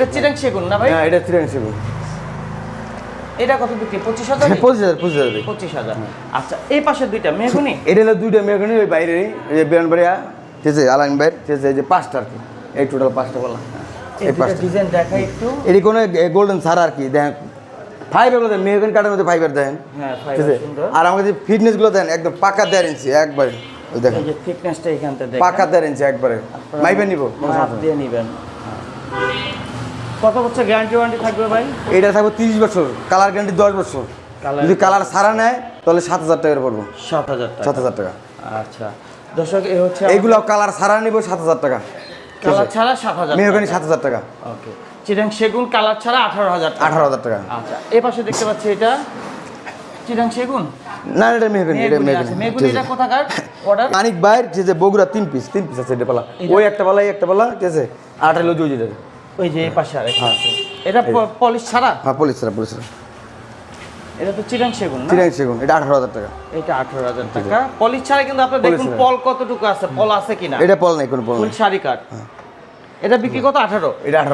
এটা চিরাং সেগুন না ভাই? হ্যাঁ এটা থ্রি সেগুন। এটা কত বিক্রি? পঁচিশ হাজার পঁচিশ হাজার পঁচিশ হাজার পঁচিশ হাজার। আচ্ছা এই পাশে দুইটা মেহগুনি? এটা হলো দুইটা মেয়েখানি ওই বাইরে যে বিরানবাড়িয়া ঠিক আছে আলাইন বাইর ঠিক আছে যে পাঁচটা আর কি। এই টোটাল পাঁচটা বলা এই এই পাঁচটা। ডিজাইন দেখাই একটু। এটি কোনো গোল্ডেন ছাড়া আর কি দেখেন। ফাইবারগুলো দেন মেহগানি কাঠের মধ্যে ফাইবার দেন। হ্যাঁ ঠিক আছে? আর আমাকে যে ফিটনেসগুলো দেন একদম পাকা দেড় ইঞ্চি একবারে। ওই দেখেন। যে থিকনেসটা এখান থেকে দেখেন। পাকা দেড় ইঞ্চি একবারে। মাইবে নিব। দিয়ে নিবেন। কত বছর গ্যারান্টি ওয়ারেন্টি থাকবে ভাই? এটা থাকবে তিরিশ বছর কালার গ্যারান্টি দশ বছর। যদি কালার সারা নেয় তাহলে সাত হাজার টাকার পড়ব। সাত হাজার সাত হাজার টাকা। আচ্ছা। দর্শক এ হচ্ছে এইগুলো কালার সারা নিব সাত হাজার টাকা। কালার ছাড়া সাত হাজার মেহগানি সাত হাজার টাকা। ওকে চিরাং সেগুন কালার ছাড়া আঠারো হাজার আঠারো হাজার টাকা। আচ্ছা। এই পাশে দেখতে পাচ্ছি এটা। চিরাং সেগুন? না এটা মেহগানি এটা মেগুনি আছে। এটা কোথাকার? অর্ডার মানিক বাইর আছে বগুড়া তিন পিস তিন পিস আছে এটা পালা। ওই একটা পালা এই একটা পালা ঠিক আছে? জুই যেটা ওই যে এই পাশে আরেকটা আছে। এটা পলিশ ছাড়া? হ্যাঁ পলিশ ছাড়া পলিশ ছাড়া। এটা তো চিরাং সেগুন চিরাং সেগুন এটা আঠারো হাজার টাকা। এটা আঠারো হাজার টাকা। পলিশ ছাড়া কিন্তু আপনার দেখুন। পল কতটুকু আছে পল আছে কিনা? এটা পল নাই কোনো পল ফুল শাড়ি কাট এটা বিক্রি কত? আঠারো? এটা আঠারো।